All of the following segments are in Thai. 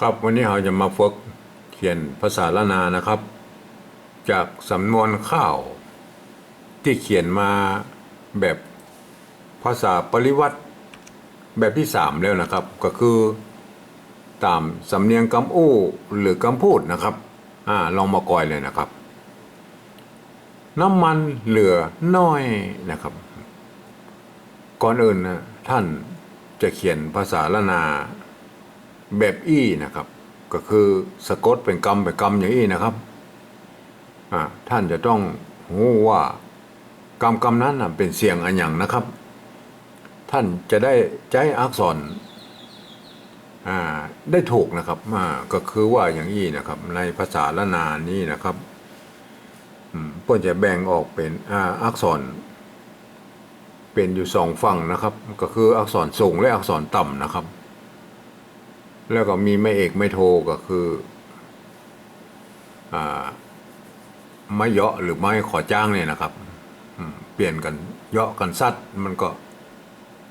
ครับวันนี้เราจะมาฝึกเขียนภาษาละนานะครับ จากสำนวนข้าว ที่เขียนมาแบบภาษาปริวัติแบบที่สามแล้วนะครับ ก็คือตามสำเนียงกำอู้หรือกำพูดนะครับอ่าลองมากอยเลยนะครับ น้ำมันเหลือน้อยนะครับ ก่อนอื่นนะท่านจะเขียนภาษาละนา แบบอี้นะครับ ก็คือสะกดเป็นกรรมเป็นกรรมอย่างอี้นะครับท่านจะต้องรู้ว่ากรรมกรรมนั้นเป็นเสียงอันอย่างนะครับ ท่านจะได้ใช้อักษรได้ถูกนะครับก็คือว่าอย่างอี้นะครับ ในภาษาละนานี้นะครับเพื่อจะแบ่งออกเป็นออักษร เป็นอยู่สองฝั่งนะครับ ก็คืออักษรสูงและอักษรต่ำนะครับ แล้วก็มีไม่เอกไม่โทก็คืออไม่เยาะหรือไม่ขอจ้างเนี่ยนะครับอเปลี่ยนกันเยาะกันซัดมันก็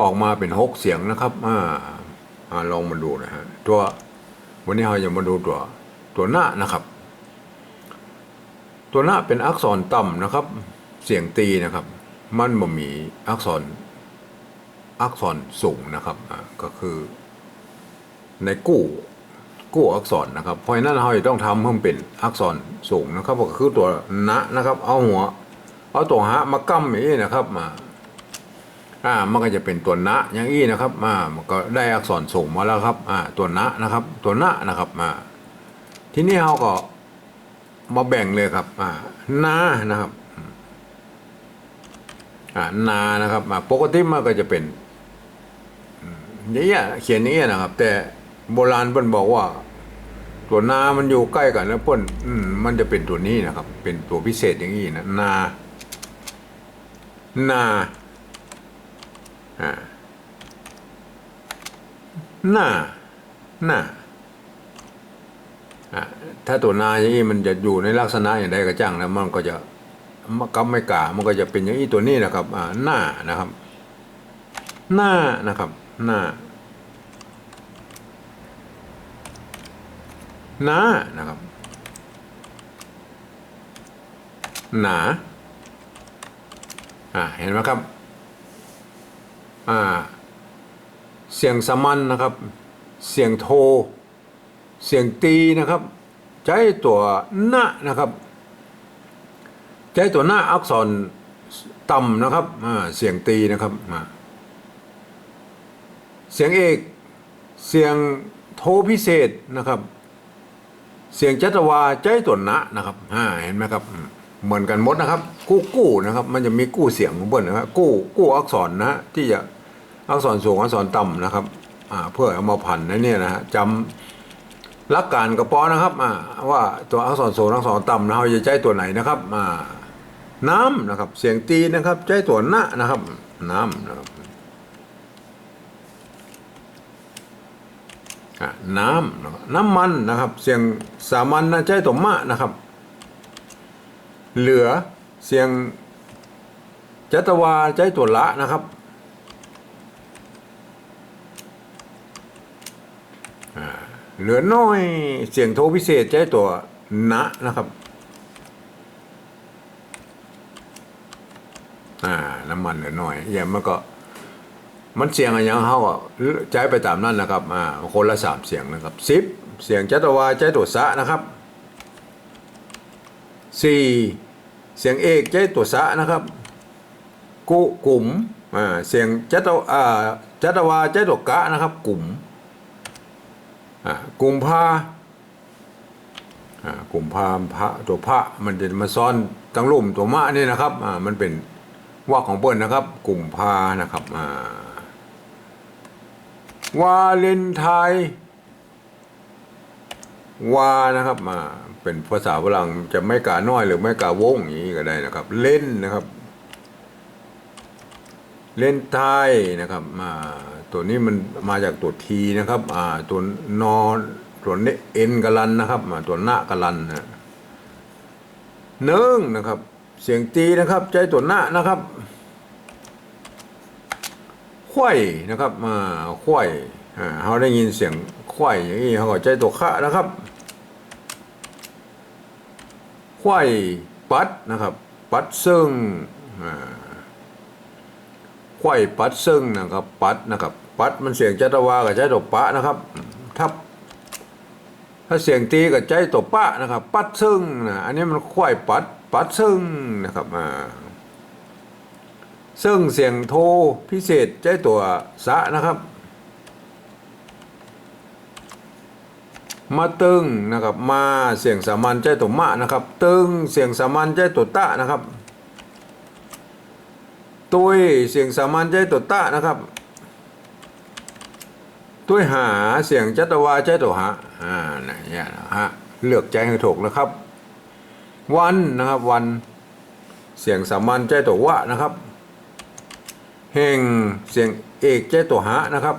ออกมาเป็นหกเสียงนะครับอ่าลองมาดูนะฮะตัววันนี้เราจะมาดูตัวตัวหน้านะครับ ตัวหน้าเป็นอักษรต่ำนะครับ เสียงตีนะครับ มันบ่มีอักษรอักษรสูงนะครับอ่าก็คือ ในกู้กู้อักษรนะครับ เพราะฉะนั้นเราจะต้องทำเพิ่มเป็นอักษรสูงนะครับก็คือตัวนะนะครับ เอาหัว เอาตัวหะมากั้มอย่างนี้นะครับมาอ่ามันก็จะเป็นตัวนะอย่างนี้นะครับมามันก็ได้อักษรสูงมาแล้วครับอ่าตัวนะนะครับ ตัวนะนะครับมาทีนี้เราก็มาแบ่งเลยครับอ่านานะครับอ่านานะครับมาปกติมันก็จะเป็นอย่างเงี้ยเขียนอย่างเงี้ยนะครับ แต่ โบราณเพิ่นบอกว่า ตัวนา มันอยู่ใกล้กันแล้วเพิ่นอืมมันจะเป็นตัวนี้นะครับ เป็นตัวพิเศษอย่างนี้นะนา นาอ่าหน้าหน้าถ้าตัวนาอย่างนี้มันจะอยู่ในลักษณะอย่างใดก็จ้างแล้วมันก็จะมักไม่กล้ามันก็จะเป็นอย่างนี้ตัวนี้นะครับ อ่าหน้านะครับ หน้านะครับ หน้า หน้านะครับ หนาอ่าเห็นไหมครับอ่าเสียงสมัญนะครับ เสียงโท เสียงตีนะครับ ใช้ตัวหน้านะครับใช้ตัวหน้าอักษรต่ำนะครับอ่าเสียงตีนะครับอ่าเสียงเอก เสียงโทพิเศษนะครับ เสียงจัตวาใจตัวนะนะครับอ่าเห็นไหมครับ เหมือนกันหมดนะครับ กู้กู้นะครับ มันจะมีกู้เสียงของเบิ้ลนะครับกู้กู้อักษรนะที่จะอักษรสูงอักษรต่ำนะครับอ่าเพื่อเอามาพันนะเนี่ยนะฮะจำหลักการกระป๋อนะครับอ่าว่าตัวอักษรสูงอักษรต่ำนะเราจะใช้ตัวไหนนะครับอ่าน้ำนะครับ เสียงตีนะครับ ใช้ตัวนะนะครับ น้ำนะครับ อะ น้ำน้ำมันนะครับ เสียงสามัญนะใจตัวมะนะครับ เหลือเสียงจัตวาใจตัวละนะครับเหลือน้อยเสียงโทพิเศษใจตัวนะนะครับอ่าน้ำมันเหลือน้อยอย่างมันก็ มันเสียงอะไรอย่างเขาอะใช้ไปตามนั้นนะครับอ่าคนละสามเสียงนะครับสิบเสียงจัตวาใจตัวสะนะครับสี่เสียงเอกใจตัวสะนะครับกุกลุ่มอ่าเสียงจัตวอ่าจัตวาใจตัวกะนะครับ กลุ่มอ่ากลุ่มพาอ่ากลุ่มพามพระตัวพระมันจะมาซ้อนตั้งลุ่มตัวมะนี่นะครับอ่ามันเป็นว่าของเปิ้ลนะครับ กลุ่มพานะครับอ่า วาเลนไทน์วานะครับมาเป็นภาษาฝรั่งจะไม่กาน้อยหรือไม่กาวงอย่างนี้ก็ได้นะครับ เล่นนะครับ เล่นไทยนะครับมาตัวนี้มันมาจากตัวทีนะครับ อ่าตัวนอนตัวเนเอ็นกะลันนะครับมาตัวหน้ากะลันนะเนื่งนะครับ เสียงตีนะครับ ใจตัวหน้านะครับ ควายนะครับมาควายอ่าเราได้ยินเสียงคควายอย่างนี้เขาก็ใจตัวคะนะครับควายปัดนะครับ ปัดซึ่งอ่าควายปัดซึ่งนะครับ ปัดนะครับ ปัดมันเสียงจัตวากับใจตัวปะนะครับทับถ้าเสียงตีกับใจตัวปะนะครับ ปัดซึ่งนะอันนี้มันควายปัดปัดซึ่งนะครับอ่า ซึ่งเสียงโทพิเศษใจตัวสะนะครับ มาตึงนะครับ มาเสียงสามัญใจตัวมะนะครับ ตึงเสียงสามัญใจตัวตะนะครับ ตุยเสียงสามัญใจตัวตะนะครับ ตุยหาเสียงจัตวาใจตัวหาอ่าเนี่ยนะฮะเลือกใจให้ถูกนะครับ วันนะครับวัน เสียงสามัญใจตัววะนะครับ เฮงเสียงเอกใจตัวหานะครับ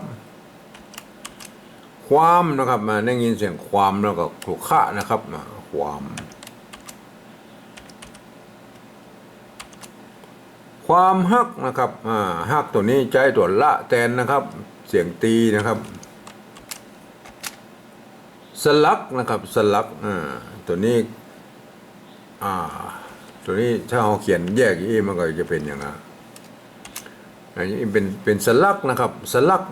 ความนะครับมาได้ยินเสียงความแล้วก็ถูกฆ่านะครับความ ความฮักนะครับอ่าฮักตัวนี้ใจตัวละแตนนะครับ เสียงตีนะครับ สลักนะครับสลักอ่าตัวนี้อ่าตัวนี้ถ้าเราเขียนแยกอีมันก็จะเป็นอย่างนั้น อันนี้เป็นเป็นสลักนะครับสลัก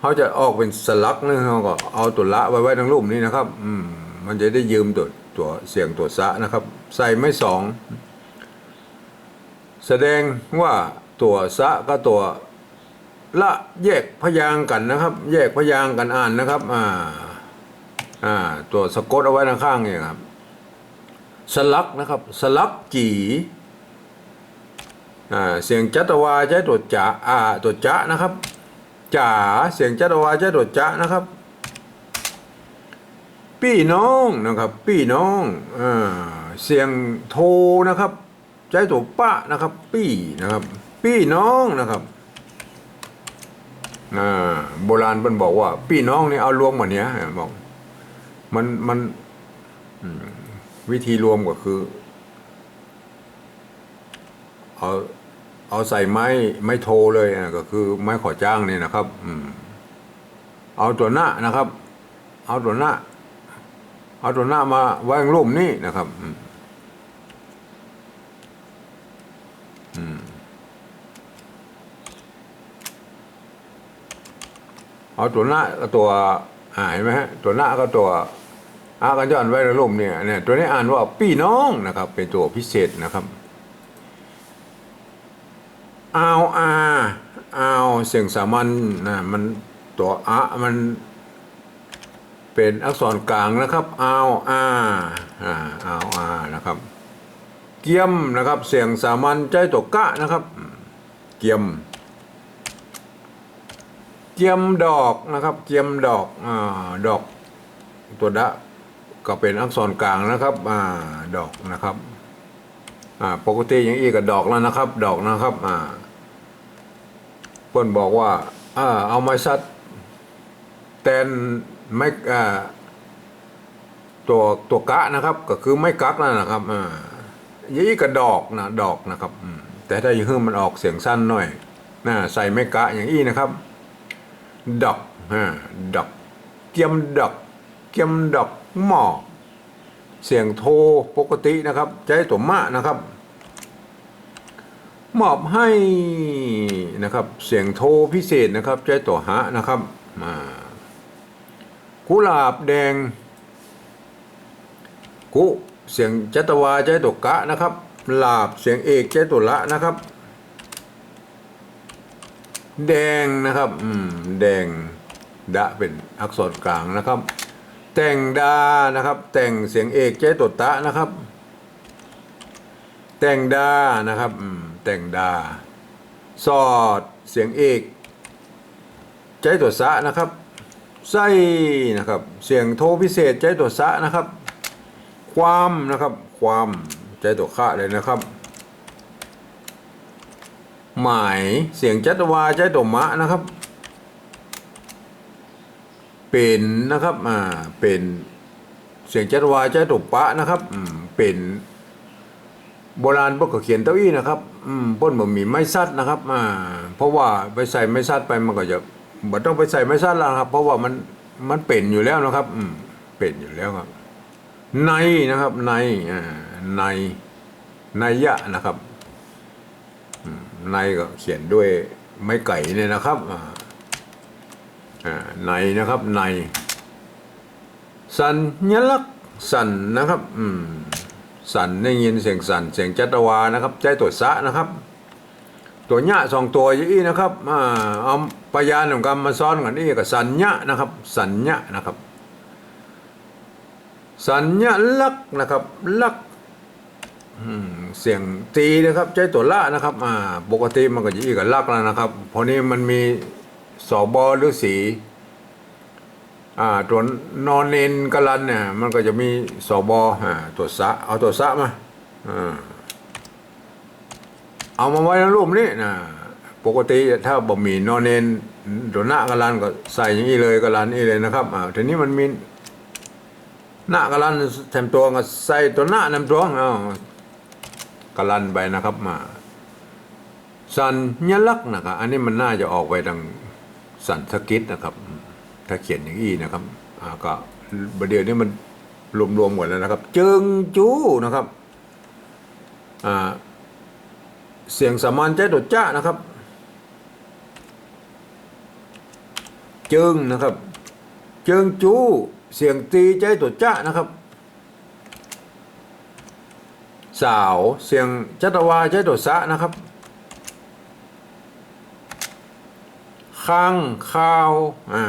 เขาจะออกเป็นสลักนะเขาก็เอาตัวละไว้ไว้ทั้งรูปนี้นะครับ อืมมันจะได้ยืมตัวตัวเสียงตัวสะนะครับ ใส่ไม่สอง แสดงว่าตัวสะก็ตัวละแยกพยางกันนะครับ แยกพยางกันอ่านนะครับ อ่า อ่า ตัวสะกดเอาไว้ข้างๆเนี่ยครับ สลักนะครับ สลักจี เสียงจัตวาใช้ตัวจะอ่าตัวจะนะครับจ๋าเสียงจัตวาใจะโดดจะนะครับ พี่น้องนะครับ พี่น้องอ่าเสียงโทนะครับใจตัวปะนะครับปี้นะครับ พี่น้องนะครับอ่าโบราณมันบอกว่า พี่น้องนี่เอารวมหมดเนี้ยบอกมันมันวิธีรวมก็คือเอา เอาใส่ไม้ไม้โทเลยนะก็คือไม้ขอจ้างนี่นะครับ อืม เอาตัวหน้านะครับ เอาตัวหน้า เอาตัวหน้ามาไว้ในรูปนี้นะครับอืมเอาตัวหน้ากับตัวอ่าเห็นไหมฮะตัวหน้าก็ตัวอากันย้อนไว้ในรูปเนี่ยเนี่ยตัวนี้อ่านว่าพี่น้องนะครับ เป็นตัวพิเศษนะครับ อาวอาอาวเสียงสามัญนะมันตัวอะมันเป็นอักษรกลางนะครับอาวอาอ่าอาวอานะครับ เกียมนะครับ เสียงสามัญใจตัวกะนะครับ เกียม เกียมดอกนะครับ เกียมดอกอ่าดอกตัวดะก็เป็นอักษรกลางนะครับอ่าดอกนะครับอ่าปกติอย่างอีกกับดอกแล้วนะครับ ดอกนะครับอ่า พิ่นบอกว่าอ่าเอาไม้ซัดแตนไม่อ่าตัวตัวกะนะครับ ก็คือไม่กักนั่นนะครับอ่าอย่างอีกกับดอกนะดอกนะครับอืมแต่ถ้าอย่างอื่มันออกเสียงสั้นหน่อยนะใส่ไม่กะอย่างอี้นะครับดอกอ่าดอกเกียมดอกเกียมดอกหมอเสียงโทปกตินะครับใจตัวมะนะครับ มอบให้นะครับเสียงโทรพิเศษนะครับใจตัวหะนะครับมากุหลาบแดง กุเสียงจัตวาใจตัวกะนะครับลาบเสียงเอกใจตัวละนะครับ แดงนะครับอืมแดงดะเป็นอักษรกลางนะครับ แต่งดานะครับ แต่งเสียงเอกใจตัวตะนะครับ แต่งดานะครับอืม แต่งดา สอดเสียงเอกใจตัวสะนะครับไส้นะครับ เสียงโทพิเศษใจตัวสะนะครับ ความนะครับ ความใจตัวขะเลยนะครับ หมายเสียงจัตวาใจตัวมะนะครับ เป็นนะครับอ่าเป็นเสียงจัตวาใจตัวปะนะครับเป็น โบราณพวกก็เขียนเต้าอี้นะครับอืมป้นบ่มีไม้ซัดนะครับอ่าเพราะว่าไปใส่ไม้ซัดไปมันก็จะบ่ต้องไปใส่ไม้สั้นแล้วครับ เพราะว่ามันมันเป็นอยู่แล้วนะครับอืมเป็นอยู่แล้วครับ ในนะครับ ในอ่าในในยะนะครับในก็เขียนด้วยไม้ไก่เนี่ยนะครับอ่าในนะครับในสัญลักษณ์สันนะครับ อืม สันได้ยินเสียงสันเสียงจัตวานะครับใจตัวสะนะครับ ตัวเนี้ยสองตัวอย่างนี้นะครับอ่าเอาพยานของกรรมมาซ้อนกันนี่กับสัญญะนะครับ สัญญะนะครับ สัญญลักนะครับลักเสียงตีนะครับใจตัวละนะครับปกติมันก็จะอีกับลักแล้วนะครับเพราะนี้มันมีสอบอหรือสี อ่าตัวนอนเนนกะลันเนี่ยมันก็จะมีสอบอ่าตัวสะเอาตัวสะมาอ่าเอามาไว้ในรูปนี้นะปกติถ้าบ่มีนอนเนนตัวหน้ากะลันก็ใส่อย่างนี้เลยกะลันนี่เลยนะครับอ่าทีนี้มันมีหน้ากะลันแถมตัวก็ใส่ตัวหน้าแถมตัวเอากะลันไปนะครับมาสัญลักษณ์นะครับอันนี้มันน่าจะออกไปทางสันสกิตนะครับ ถ้าเขียนอย่างนี้นะครับอ่าก็ประเดี๋ยวนี้มันรวมๆหมดแล้วนะครับจิงจู้นะครับอ่าเสียงสามัญใจดดจ้านะครับจิงนะครับจิงจู้เสียงตีใจดดจ้านะครับสาวเสียงจัตวาใจดดสะนะครับ ข้างข้าวอ่า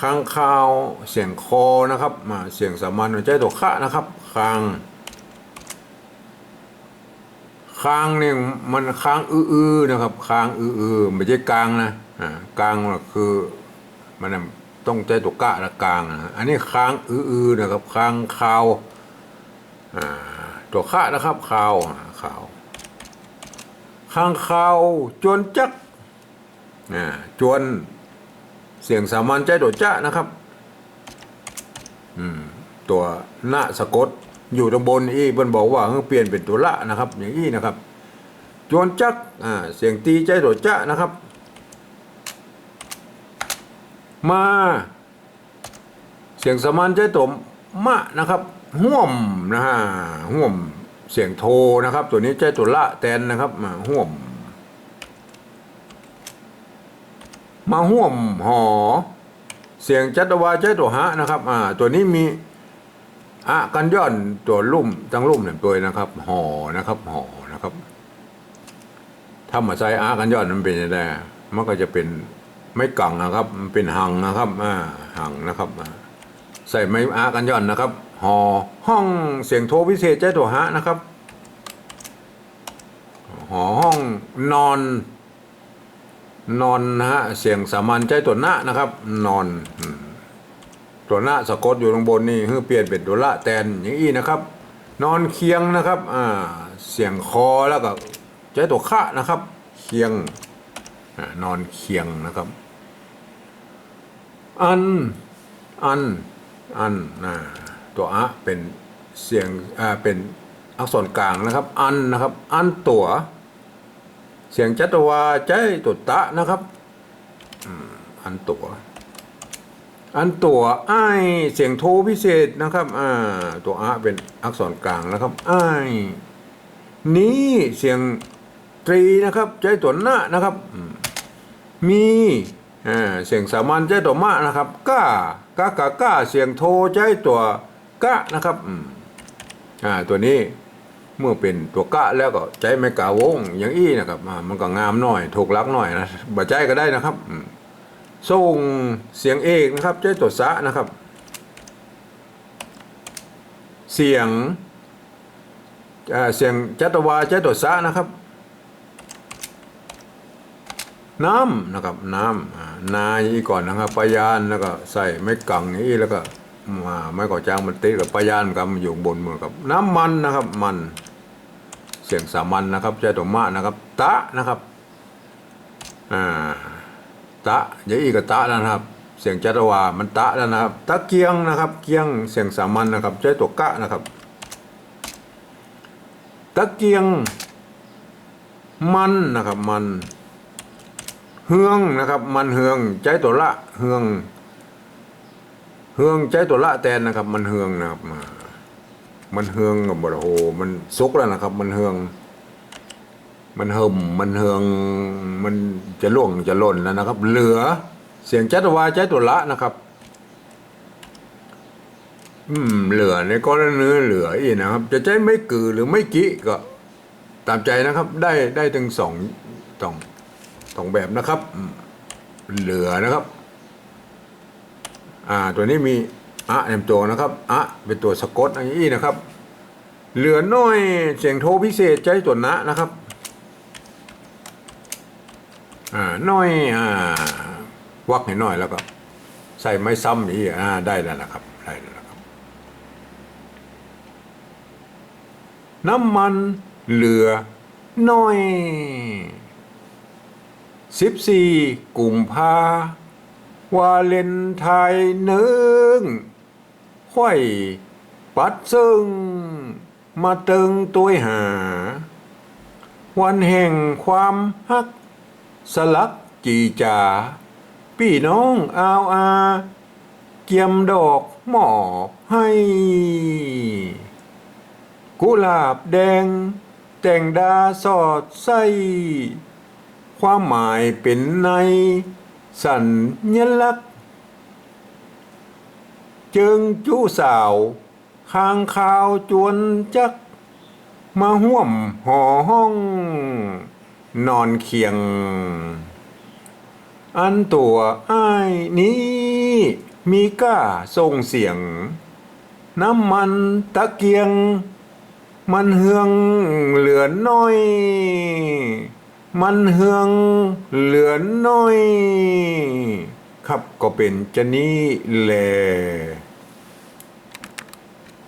ข้างข้าว เสียงคอนะครับมาเสียงสามัญใจตัวคะนะครับข้างข้างเนี่ยมันค้างอื้อๆนะครับค้างอื้อๆไม่ใช่กลางนะอ่ากลางก็คือมันต้องใจตัวกะและกลางนะอันนี้ค้างอื้อๆนะครับค้างข้าวอ่าตัวคะนะครับข้าวข้าวข้างข้าวจนจัก จวนเสียงสามัญใจโดดจ้านะครับตัวหน้าสะกดอยู่ตรงบนอีเพิ่นบอกว่าเพิ่งเปลี่ยนเป็นตัวละนะครับ อย่างนี้นะครับ จวนจักเสียงตีใจโดดจ้านะครับ มา เสียงสามัญใจตมะนะครับห่วมนะฮะห่วมเสียงโทนะครับ ตัวนี้ใจตัวละแตนนะครับมาห่วม มาห่วมหอ เสียงจัตวาใจตัวหะนะครับ อ่า ตัวนี้มีอะกันย่อนตัวลุ่มตั้งลุ่มเนี่ยตัวนะครับหอนะครับหอนะครับ ถ้ามาใส่อากันย่อนมันเป็นยังไงมันก็จะเป็นไม่กังนะครับ มันเป็นหังนะครับ อ่าหังนะครับใส่ไม้อากันย่อนนะครับหอห้องเสียงโทพิเศษใจตัวหะนะครับหอห้องนอน นอนนะฮะเสียงสามัญใจตัวหน้านะครับ นอน ตัวหน้าสะกดอยู่ตรงบนนี่คือเปลี่ยนเป็นตัวละแตนอย่างนี้นะครับ นอนเคียงนะครับอ่าเสียงคอแล้วก็ใจตัวขะนะครับ เคียงอนอนเคียงนะครับ อัน อัน อันนะตัวอะเป็นเสียงอ่าเป็นอักษรกลางนะครับ อันนะครับ อันตัว เสียงจัตวาใจตุตะนะครับอันตัว อันตัวไอเสียงโทพิเศษนะครับอ่าตัวอะเป็นอักษรกลางนะครับไอนี้เสียงตรีนะครับ ใจตัวหน้านะครับมีอ่าเสียงสามัญใจตัวมะนะครับก้ากากาก้าเสียงโทใจตัวกะนะครับอ่าตัวนี้ เมื่อเป็นตัวกะแล้วก็ใจไม่กาวงอย่างอี้นะครับมันก็งามหน่อยถูกลักหน่อยนะบ่ใจก็ได้นะครับส่งเสียงเอกนะครับใจตัวสะนะครับ เสียงเสียงจัตวาใจตัวสะนะครับ น้ำนะครับน้ำอ่านาอีก่อนนะครับปยานแล้วก็ใส่ไม้กังอย่างนี้แล้วก็ มาไม้ก่อจ้างมันติดกับปยานกับอยู่บนมือกับน้ำมันนะครับ มันเสียงสามัญนะครับใจตัวมะนะครับ ตะนะครับอ่าตะย่าอีกตะนะครับ เสียงจัตวามันตะแล้วนะครับ ตะเกียงนะครับ เกียงเสียงสามัญนะครับใจตัวกะนะครับ ตะเกียง มันนะครับ มันเฮืองนะครับ มันเฮืองใจตัวละเฮือง เฮืองใจตัวละแตนนะครับ มันเฮืองนะครับมามันเฮืองกับบโอ้โหมันสุกแล้วนะครับ มันเฮือง มันเหิมมันเฮือง มันจะล่วงจะล่นแล้วนะครับ เหลือเสียงจัตวาใจตัวละนะครับ อืม เหลือในก้อนเนื้อเหลืออีกนะครับ จะใจไม่กือหรือไม่กิก็ ตามใจนะครับ ได้ได้ถึงสองสองสองแบบนะครับ เหลือนะครับ อ่าตัวนี้มีอะเอ็มตัวนะครับอะเป็นตัวสะกดอย่างนี้นะครับ เหลือน้อยเสียงโทพิเศษใจตัวนะนะครับอ่าน้อยอ่าวักให้น้อยแล้วก็ ใส่ไม้ซ้ำอีกอ่าได้แล้วนะครับได้แล้วนะครับ น้ำมันเหลือน้อยสิบสี่กุมภา วาเลนไทน์หนึ่งห้อยปัดซึ่ง มาตึงตัวหา วันแห่งความฮัก สลักจีจาพี่น้องอาวอา เกียมดอกหมอบให้ กุหลาบแดง แต่งดาสอดใสความหมายเป็นใน สัญลักษณ์จึงจูสาวข้างข่าวจวนจัก มาห่วมห่อห้อง นอนเคียง อันตัวอ้ายนี้ มีก้าส่งเสียง น้ำมันตะเกียง มันเฮืองเหลือน้อย มันเฮืองเหลือน้อย ครับก็เป็นจะนี้แหละ